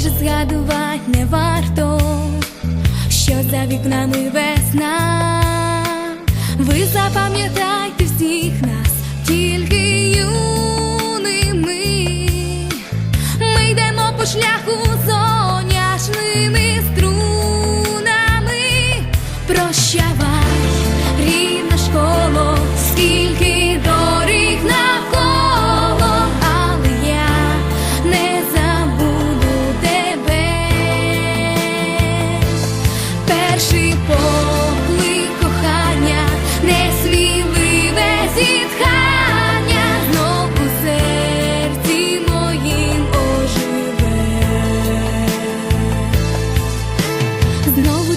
вже згадувати не варто, що за вікнами весна. Ви запам'ятайте всіх нас, тільки юними. Ми йдемо по шляху соняшними струнами. Прощавай,